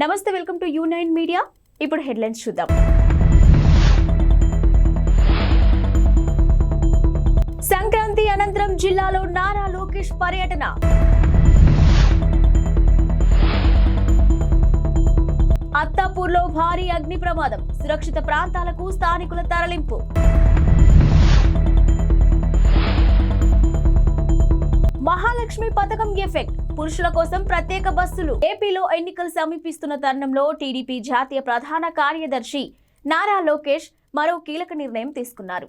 నమస్తే welcome to U nine media. ఇప్పుడు headlines చూద్దాం. సంక్రాంతి అనంతరం జిల్లాలో నారా లోకేష్ పర్యటన. అత్తాపూర్లో భారీ అగ్ని ప్రమాదం సురక్షిత ప్రాంతాలకు స్థానికుల తరలింపు. మహాలక్ష్మి పథకం ఎఫెక్ట్. పురుషుల కోసం ప్రత్యేక బస్సులు. ఏపీలో ఎన్నికలు సమీపిస్తున్న తరుణంలో టీడీపీ జాతీయ ప్రధాన కార్యదర్శి నారా లోకేష్ మరో కీలక నిర్ణయం తీసుకున్నారు.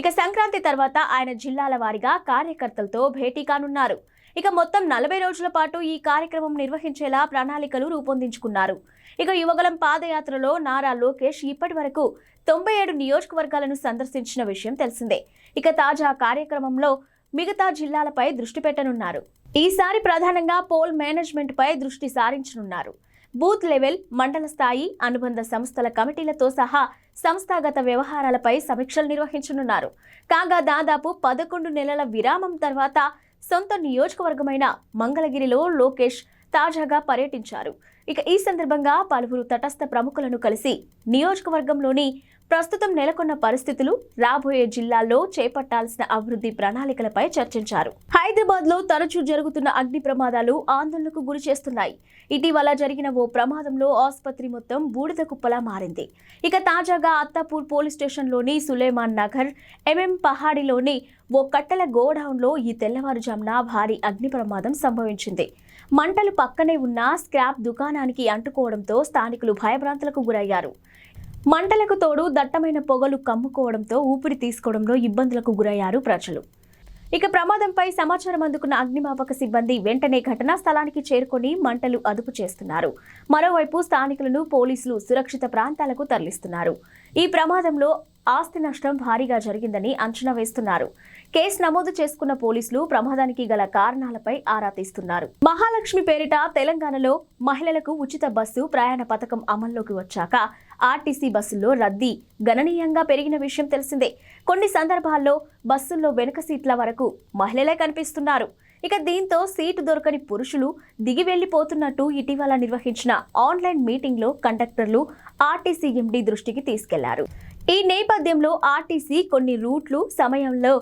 ఇక సంక్రాంతి తర్వాత ఆయన జిల్లాల వారీగా కార్యకర్తలతో భేటీ కానున్నారు. ఇక మొత్తం నలభై రోజుల పాటు ఈ కార్యక్రమం నిర్వహించేలా ప్రణాళికలు రూపొందించుకున్నారు. ఇక యువగలం పాదయాత్రలో నారా లోకేష్ ఇప్పటి వరకు తొంభై ఏడు నియోజకవర్గాలను సందర్శించిన విషయం తెలిసిందే. ఇక తాజా కార్యక్రమంలో మిగతా జిల్లాలపై దృష్టి పెట్టనున్నారు. ఈసారి ప్రధానంగా పోల్ మేనేజ్మెంట్ పై దృష్టి సారించనున్నారు. బూత్ లెవెల్ మండల స్థాయి అనుబంధ సంస్థల కమిటీలతో సహా సంస్థాగత వ్యవహారాలపై సమీక్షలు నిర్వహించనున్నారు. కాగా దాదాపు పదకొండు నెలల విరామం తర్వాత సొంత నియోజకవర్గమైన మంగళగిరిలో లోకేష్ తాజాగా పర్యటించారు. ఇక ఈ సందర్భంగా పలువురు తటస్థ ప్రముఖులను కలిసి నియోజకవర్గంలోని ప్రస్తుతం నెలకొన్న పరిస్థితులు రాబోయే జిల్లాల్లో చేపట్టాల్సిన అభివృద్ధి ప్రణాళికలపై చర్చించారు. హైదరాబాద్లో తరచూ జరుగుతున్న అగ్ని ప్రమాదాలు ఆందోళనకు గురి చేస్తున్నాయి. ఇటీవల జరిగిన ఓ ప్రమాదంలో ఆసుపత్రి మొత్తం బూడిద కుప్పలా మారింది. ఇక తాజాగా అత్తాపూర్ పోలీస్ స్టేషన్లోని సులేమాన్ నగర్ ఎంఎం పహాడిలోని ఓ కట్టెల గోడౌన్లో ఈ తెల్లవారుజామున భారీ అగ్ని ప్రమాదం సంభవించింది. మంటలు పక్కనే ఉన్న స్క్రాప్ దుకాణానికి అంటుకోవడంతో స్థానికులు భయభ్రాంతులకు గురయ్యారు. మంటలకు తోడు దట్టమైన పొగలు కమ్ముకోవడంతో ఊపిరి తీసుకోవడంలో ఇబ్బందులకు గురయ్యారు ప్రజలు. ఇక ప్రమాదంపై సమాచారం అందుకున్న అగ్నిమాపక సిబ్బంది వెంటనే ఘటనా స్థలానికి చేరుకొని మంటలు అదుపు చేస్తున్నారు. మరోవైపు స్థానికులను పోలీసులు సురక్షిత ప్రాంతాలకు తరలిస్తున్నారు. ఈ ప్రమాదంలో ఆస్తి నష్టం భారీగా జరిగిందని అంచనా వేస్తున్నారు. కేసు నమోదు చేసుకున్న పోలీసులు ప్రమాదానికి గల కారణాలపై ఆరా తీస్తున్నారు. మహాలక్ష్మి పేరిట తెలంగాణలో మహిళలకు ఉచిత బస్సు ప్రయాణ పథకం అమల్లోకి వచ్చాక ఆర్టీసీ బస్సుల్లో రద్దీ గణనీయంగా పెరిగిన విషయం తెలిసిందే. కొన్ని సందర్భాల్లో బస్సుల్లో వెనుక సీట్ల వరకు మహిళలే కనిపిస్తున్నారు. ఇక దీంతో సీటు దొరకని పురుషులు దిగి వెళ్ళిపోతున్నట్టు ఇటీవల నిర్వహించిన ఆన్లైన్ మీటింగ్లో కండక్టర్లు ఆర్టీసీ ఎండీ దృష్టికి తీసుకెళ్ళారు. ఈ నేపథ్యంలో ఆర్టీసీ కొన్ని రూట్లు సమయంలో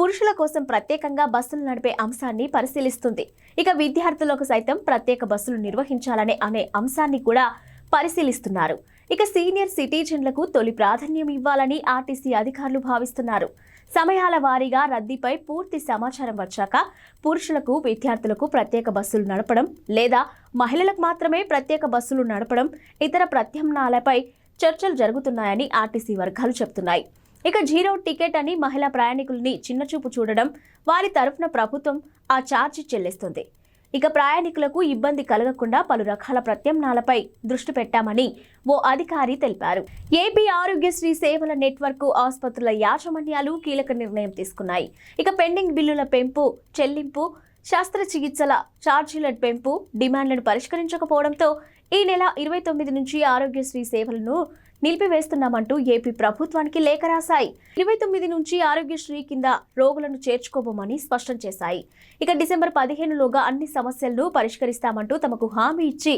పురుషుల కోసం ప్రత్యేకంగా బస్సులు నడిపే అంశాన్ని పరిశీలిస్తుంది. ఇక విద్యార్థులకు సైతం ప్రత్యేక బస్సులు నిర్వహించాలనే అనే అంశాన్ని కూడా పరిశీలిస్తున్నారు. ఇక సీనియర్ సిటిజన్లకు తొలి ప్రాధాన్యం ఇవ్వాలని ఆర్టీసీ అధికారులు భావిస్తున్నారు. సమయాల వారీగా రద్దీపై పూర్తి సమాచారం వచ్చాక పురుషులకు విద్యార్థులకు ప్రత్యేక బస్సులు నడపడం లేదా మహిళలకు మాత్రమే ప్రత్యేక బస్సులు నడపడం ఇతర ప్రత్యామ్నాయాలపై చర్చలు జరుగుతున్నాయని ఆర్టీసీ వర్గాలు చెబుతున్నాయి. ఇక జీరో టికెట్ అని మహిళా ప్రయాణికుల్ని చిన్నచూపు చూడడం వారి తరఫున ప్రభుత్వం ఆ ఛార్జీ చెల్లిస్తుంది. ఇక ప్రయాణికులకు ఇబ్బంది కలగకుండా పలు రకాల ప్రత్యామ్నాలపై దృష్టి పెట్టామని ఓ అధికారి తెలిపారు. ఏపీ ఆరోగ్యశ్రీ సేవల నెట్వర్క్ ఆసుపత్రుల యాజమాన్యాలు కీలక నిర్ణయం తీసుకున్నాయి. ఇక పెండింగ్ బిల్లుల పెంపు చెల్లింపు శస్త్రచికిత్సల ఛార్జీల పెంపు డిమాండ్లను పరిష్కరించకపోవడంతో ఈ నెల ఇరవై తొమ్మిది నుంచి ఆరోగ్యశ్రీ సేవలను నిలిపివేస్తున్నామంటూ ఏపీ ప్రభుత్వానికి లేఖ రాశాయి. ఇరవై తొమ్మిది నుంచి ఆరోగ్యశ్రీ కింద రోగులను చేర్చుకోబోమని స్పష్టం చేశాయి. ఇక డిసెంబర్ పదిహేనులోగా అన్ని సమస్యలను పరిష్కరిస్తామంటూ తమకు హామీ ఇచ్చి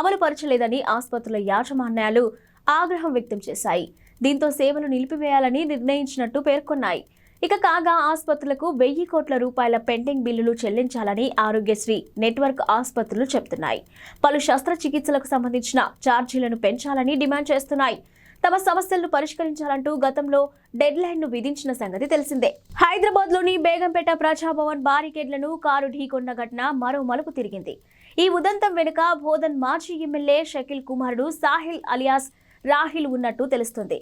అమలు పరచలేదని ఆసుపత్రుల యాజమాన్యాలు ఆగ్రహం వ్యక్తం చేశాయి. దీంతో సేవలు నిలిపివేయాలని నిర్ణయించినట్టు పేర్కొన్నాయి. ఇక కాగా ఆసుపత్రులకు వెయ్యి కోట్ల రూపాయల పెండింగ్ బిల్లులు చెల్లించాలని ఆరోగ్యశ్రీ నెట్వర్క్ ఆసుపత్రులు చెబుతున్నాయి. పలు శస్త్రచికిత్సలకు సంబంధించిన ఛార్జీలను పెంచాలని డిమాండ్ చేస్తున్నాయి. తమ సమస్యలను పరిష్కరించాలంటూ గతంలో డెడ్ లైన్ను విధించిన సంగతి తెలిసిందే. హైదరాబాద్లోని బేగంపేట ప్రజాభవన్ బారికేడ్లను కారు ఢీకొన్న ఘటన మరో మలుపు తిరిగింది. ఈ ఉదంతం వెనుక బోధన్ మాజీ ఎమ్మెల్యే షకిల్ కుమారుడు సాహిల్ అలియాస్ రాహిల్ ఉన్నట్టు తెలుస్తుంది.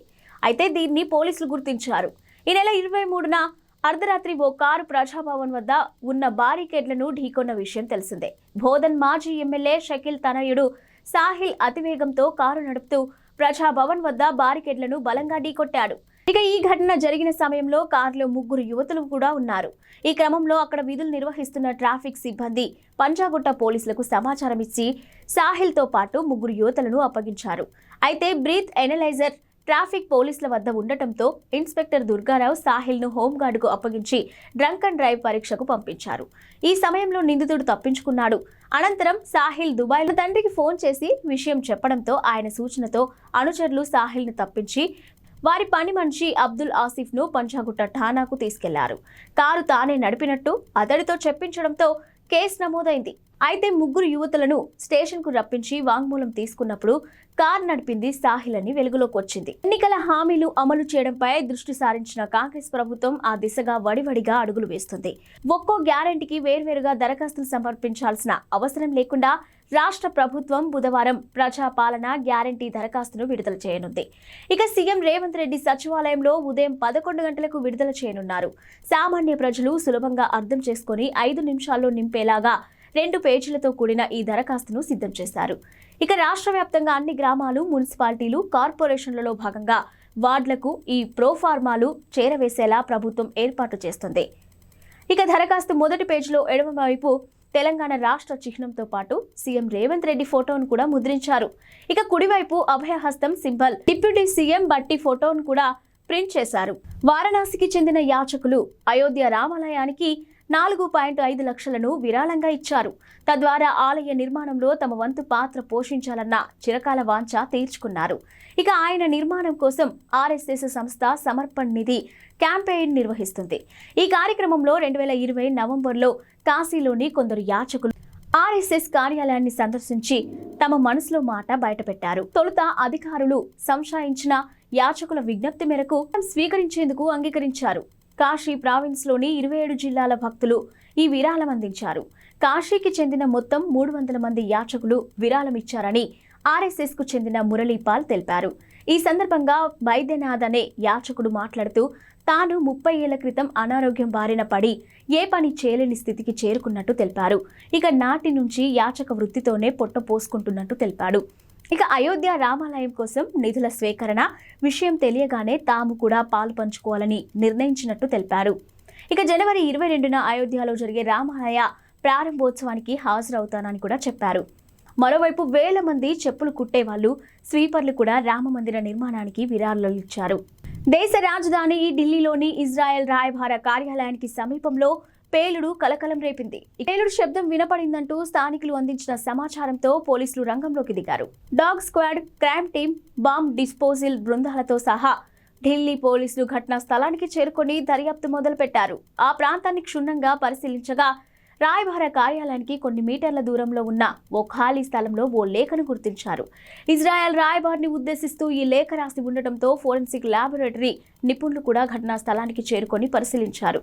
అయితే దీన్ని పోలీసులు గుర్తించారు. ఈ నెల ఇరవై మూడున అర్ధరాత్రి ఓ కారు ప్రజాభవన్ వద్ద ఉన్న బారికేడ్లను ఢీకొన్న విషయం తెలిసిందే. బోధన్ మాజీ ఎమ్మెల్యే షకీల్ తనయుడు సాహిల్ అతివేగంతో కారు నడుపుతూ ప్రజాభవన్ వద్ద బారికేడ్లను బలంగా ఢీకొట్టాడు. ఇక ఈ ఘటన జరిగిన సమయంలో కారులో ముగ్గురు యువతులు కూడా ఉన్నారు. ఈ క్రమంలో అక్కడ విధులు నిర్వహిస్తున్న ట్రాఫిక్ సిబ్బంది పంజాగుట్ట పోలీసులకు సమాచారం ఇచ్చి సాహిల్తో పాటు ముగ్గురు యువతులను అప్పగించారు. అయితే బ్రీత్ ఎనలైజర్ ట్రాఫిక్ పోలీసుల వద్ద ఉండటంతో ఇన్స్పెక్టర్ దుర్గారావు సాహిల్ను హోంగార్డుకు అప్పగించి డ్రంక్ అండ్ డ్రైవ్ పరీక్షకు పంపించారు. ఈ సమయంలో నిందితుడు తప్పించుకున్నాడు. అనంతరం సాహిల్ దుబాయ్లో తండ్రికి ఫోన్ చేసి విషయం చెప్పడంతో ఆయన సూచనతో అనుచరులు సాహిల్ను తప్పించి వారి పని మనిషి అబ్దుల్ ఆసిఫ్ను పంచాగుట్ట ఠానాకు తీసుకెళ్ళారు. కారు తానే నడిపినట్టు అతడితో చెప్పించడంతో కేసు నమోదైంది. అయితే ముగ్గురు యువతులను స్టేషన్కు రప్పించి వాంగ్మూలం తీసుకున్నప్పుడు కార్ నడిపింది సాహిల్ అని వెలుగులోకి వచ్చింది. ఎన్నికల హామీలు అమలు చేయడంపై దృష్టి సారించిన కాంగ్రెస్ ప్రభుత్వం ఆ దిశగా వడివడిగా అడుగులు వేస్తుంది. ఒక్కో గ్యారంటీకి వేర్వేరుగా దరఖాస్తులు సమర్పించాల్సిన అవసరం లేకుండా రాష్ట్ర ప్రభుత్వం బుధవారం ప్రజాపాలన గ్యారంటీ దరఖాస్తును విడుదల చేయనుంది. ఇక సీఎం రేవంత్ రెడ్డి సచివాలయంలో ఉదయం పదకొండు గంటలకు విడుదల చేయనున్నారు. సామాన్య ప్రజలు సులభంగా అర్థం చేసుకొని ఐదు నిమిషాల్లో నింపేలాగా రెండు పేజీలతో కూడిన ఈ దరఖాస్తును సిద్ధం చేశారు. ఇక రాష్ట్ర వ్యాప్తంగా అన్ని గ్రామాలు మున్సిపాలిటీలు కార్పొరేషన్లలో భాగంగా వార్డులకు ఈ ప్రోఫార్మాలు చేరవేసేలా ప్రభుత్వం ఏర్పాటు చేస్తుంది. ఇక దరఖాస్తు మొదటి పేజీలో ఎడమవైపు తెలంగాణ రాష్ట్ర చిహ్నంతో పాటు సీఎం రేవంత్ రెడ్డి ఫోటోను కూడా ముద్రించారు. ఇక కుడివైపు అభయహస్తం సింబల్ డిప్యూటీ సీఎం బట్టి ఫోటోను కూడా ప్రింట్ చేశారు. వారణాసికి చెందిన యాచకులు అయోధ్య రామాలయానికి నాలుగు పాయింట్ ఐదు లక్షలను విరాళంగా ఇచ్చారు. తద్వారా ఆలయ నిర్మాణంలో తమ వంతు పాత్ర పోషించాలన్న చిరకాల వాంఛ తీర్చుకున్నారు. ఇక ఆయన నిర్మాణం కోసం ఆర్ఎస్ఎస్ సంస్థ సమర్పణ్ నిధి క్యాంపెయిన్ నిర్వహిస్తుంది. ఈ కార్యక్రమంలో రెండు వేల ఇరవై నవంబర్లో కాశీలోని కొందరు యాచకులు ఆర్ఎస్ఎస్ కార్యాలయాన్ని సందర్శించి తమ మనసులో మాట బయటపెట్టారు. తొలుత అధికారులు సంశయించిన యాచకుల విజ్ఞప్తి మేరకు స్వీకరించేందుకు అంగీకరించారు. కాశీ ప్రావిన్స్లోని ఇరవై ఏడు జిల్లాల భక్తులు ఈ విరాళం అందించారు. కాశీకి చెందిన మొత్తం మూడు వందల మంది యాచకులు విరాళం ఇచ్చారని చెందిన మురళీపాల్ తెలిపారు. ఈ సందర్భంగా వైద్యనాథ్ అనే యాచకుడు మాట్లాడుతూ తాను ముప్పై ఏళ్ళ క్రితం అనారోగ్యం బారిన పడి ఏ పని చేయలేని స్థితికి చేరుకున్నట్టు తెలిపారు. ఇక నాటి నుంచి యాచక వృత్తితోనే పొట్ట పోసుకుంటున్నట్టు తెలిపాడు. ఇక అయోధ్య రామాలయం కోసం నిధుల స్వీకరణ విషయం తెలియగానే తాము కూడా పాలు పంచుకోవాలని నిర్ణయించినట్టు తెలిపారు. ఇక జనవరి ఇరవై రెండున అయోధ్యలో జరిగే రామాలయ ప్రారంభోత్సవానికి హాజరవుతానని కూడా చెప్పారు. మరోవైపు వేల మంది చెప్పులు కుట్టేవాళ్ళు స్వీపర్లు కూడా రామ మందిర నిర్మాణానికి విరాళాలు ఇచ్చారు. దేశ రాజధాని ఢిల్లీలోని ఇజ్రాయెల్ రాయభార కార్యాలయానికి సమీపంలో పేలుడు కలకలం రేపింది. పేలుడు శబ్దం వినపడిందంటూ స్థానికులు అందించిన సమాచారంతో పోలీసులు రంగంలోకి దిగారు. Dog squad crime team bomb disposal బృందాలతో సహా ఢిల్లీ పోలీసులు ఘటనా స్థలానికి చేరుకొని దర్యాప్తు మొదలుపెట్టారు. ఆ ప్రాంతాన్ని క్షుణ్ణంగా పరిశీలించగా రాయబార కార్యాలయానికి కొన్ని మీటర్ల దూరంలో ఉన్న ఓ ఖాళీ స్థలంలో ఓ లేఖను గుర్తించారు. ఇజ్రాయెల్ రాయబారిని ఉద్దేశిస్తూ ఈ లేఖ రాసి ఉండటంతో ఫోరెన్సిక్ ల్యాబొరేటరీ నిపుణులు కూడా ఘటనా స్థలానికి చేరుకొని పరిశీలించారు.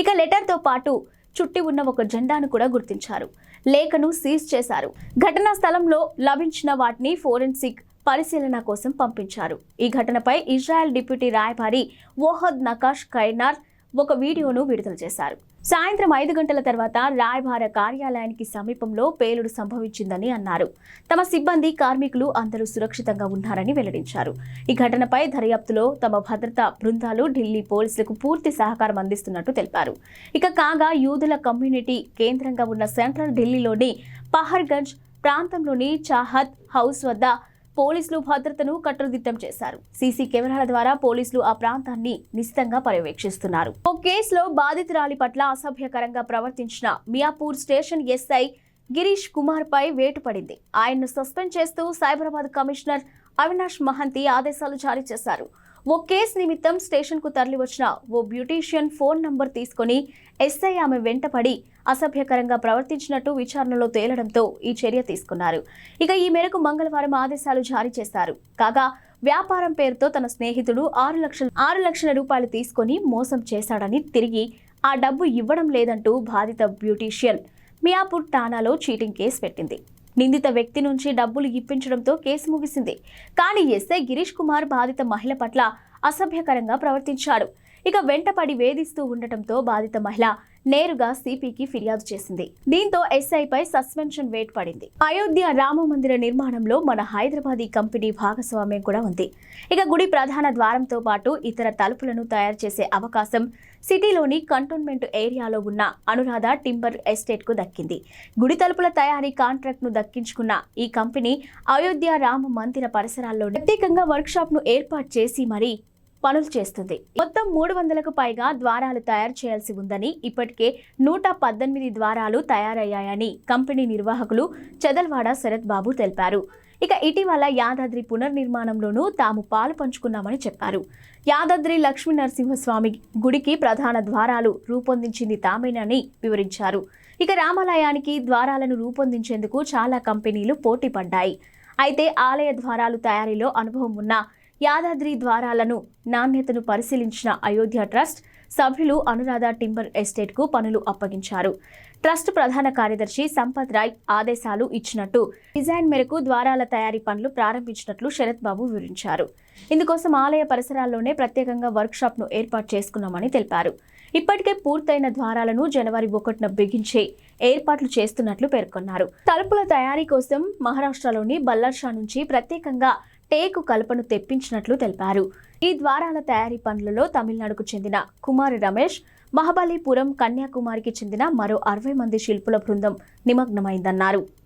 ఇక లెటర్తో పాటు చుట్టి ఉన్న ఒక జెండాను కూడా గుర్తించారు. లేఖను సీజ్ చేశారు. ఘటనా స్థలంలో లభించిన వాటిని ఫోరెన్సిక్ పరిశీలన కోసం పంపించారు. ఈ ఘటనపై ఇజ్రాయెల్ డిప్యూటీ రాయబారి ఓహద్ నకాష్ కైనార్ ఒక వీడియోను విడుదల చేశారు. సాయంత్రం ఐదు గంటల తర్వాత రాయబార కార్యాలయానికి సమీపంలో పేలుడు సంభవించిందని అన్నారు. తమ సిబ్బంది కార్మికులు అందరూ సురక్షితంగా ఉన్నారని వెల్లడించారు. ఈ ఘటనపై దర్యాప్తులో తమ భద్రతా బృందాలు ఢిల్లీ పోలీసులకు పూర్తి సహకారం అందిస్తున్నట్టు తెలిపారు. ఇక కాగా యూదుల కమ్యూనిటీ కేంద్రంగా ఉన్న సెంట్రల్ ఢిల్లీలోని పహర్గంజ్ ప్రాంతంలోని చాహత్ హౌస్ వద్ద పోలీసులు భద్రతను కట్టుదిట్టం చేశారు. సీసీ కెమెరాల ద్వారా పోలీసులు ఆ ప్రాంతాన్ని నిశితంగా పర్యవేక్షిస్తున్నారు. ఓ కేసులో బాధితురాలి పట్ల అసభ్యకరంగా ప్రవర్తించిన మియాపూర్ స్టేషన్ ఎస్ఐ గిరీష్ కుమార్ పై వేటు పడింది. ఆయన్ను సస్పెండ్ చేస్తూ సైబరాబాద్ కమిషనర్ అవినాష్ మహంతి ఆదేశాలు జారీ చేశారు. ఓ కేసు నిమిత్తం స్టేషన్కు తరలివచ్చిన ఓ బ్యూటీషియన్ ఫోన్ నంబర్ తీసుకొని ఎస్ఐ ఆమె వెంటపడి అసభ్యకరంగా ప్రవర్తించినట్టు విచారణలో తేలడంతో ఈ చర్య తీసుకున్నారు. ఇక ఈ మేరకు మంగళవారం ఆదేశాలు జారీ చేశారు. కాగా వ్యాపారం పేరుతో తన స్నేహితుడు ఆరు లక్షల ఆరు లక్షల రూపాయలు తీసుకొని మోసం చేశాడని తిరిగి ఆ డబ్బు ఇవ్వడం లేదంటూ బాధిత బ్యూటీషియన్ మియాపూర్ ఠాణాలో చీటింగ్ కేసు పెట్టింది. నిందిత వ్యక్తి నుంచి డబ్బులు ఇప్పించడంతో కేసు ముగిసింది. కానీ ఎస్ఐ గిరీష్ కుమార్ బాధిత మహిళ పట్ల అసభ్యకరంగా ప్రవర్తించాడు. ఇక వెంటపడి వేధిస్తూ ఉండటంతో బాధిత మహిళ నేరుగా సిపికి ఫిర్యాదు చేసింది. దీంతో ఎస్ఐపై సస్పెన్షన్ వేట్ పడింది అయోధ్య రామ మందిర నిర్మాణంలో మన హైదరాబాదీ కంపెనీ భాగస్వామ్యం కూడా ఉంది. ఇక గుడి ప్రధాన ద్వారంతో పాటు ఇతర తలుపులను తయారు చేసే అవకాశం సిటీలోని కంటోన్మెంట్ ఏరియాలో ఉన్న అనురాధ టింబర్ ఎస్టేట్కు దక్కింది. గుడి తలుపుల తయారీ కాంట్రాక్ట్ను దక్కించుకున్న ఈ కంపెనీ అయోధ్య రామ మందిర పరిసరాల్లో ప్రత్యేకంగా వర్క్షాప్ను ఏర్పాటు చేసి మరీ పనులు చేస్తుంది. మొత్తం మూడు వందలకు పైగా ద్వారాలు తయారు చేయాల్సి ఉందని ఇప్పటికే నూట పద్దెనిమిది ద్వారాలు తయారయ్యాయని కంపెనీ నిర్వాహకులు చెదల్వాడ శరత్ బాబు తెలిపారు. ఇక ఇటీవల యాదాద్రి పునర్నిర్మాణంలోనూ తాము పాలు పంచుకున్నామని చెప్పారు. యాదాద్రి లక్ష్మీ నరసింహస్వామి గుడికి ప్రధాన ద్వారాలు రూపొందించింది తామేనని వివరించారు. ఇక రామాలయానికి ద్వారాలను రూపొందించేందుకు చాలా కంపెనీలు పోటీ పడ్డాయి. అయితే ఆలయ ద్వారాలు తయారీలో అనుభవం ఉన్న యాదాద్రి ద్వారాలను నాణ్యతను పరిశీలించిన అయోధ్య ట్రస్ట్ సభ్యులు అనురాధ టింబర్ ఎస్టేట్కు పనులు అప్పగించారు. ట్రస్ట్ ప్రధాన కార్యదర్శి సంపత్ రాయ్ ఆదేశాలు ఇచ్చినట్టు డిజైన్ మేరకు ద్వారాల తయారీ పనులు ప్రారంభించినట్లు శరత్ బాబు వివరించారు. ఇందుకోసం ఆలయ పరిసరాల్లోనే ప్రత్యేకంగా వర్క్ షాప్ను ఏర్పాటు చేసుకున్నామని తెలిపారు. ఇప్పటికే పూర్తయిన ద్వారాలను జనవరి ఒకటిన బిగించే ఏర్పాట్లు చేస్తున్నట్లు పేర్కొన్నారు. తలుపుల తయారీ కోసం మహారాష్ట్రలోని బల్లర్షా నుంచి ప్రత్యేకంగా టేకు కలపను తెప్పించినట్లు తెలిపారు. ఈ ద్వారాల తయారీ పనులలో తమిళనాడుకు చెందిన కుమార్ రమేష్ మహాబలిపురం కన్యాకుమారికి చెందిన మరో అరవై మంది శిల్పుల బృందం నిమగ్నమైందన్నారు.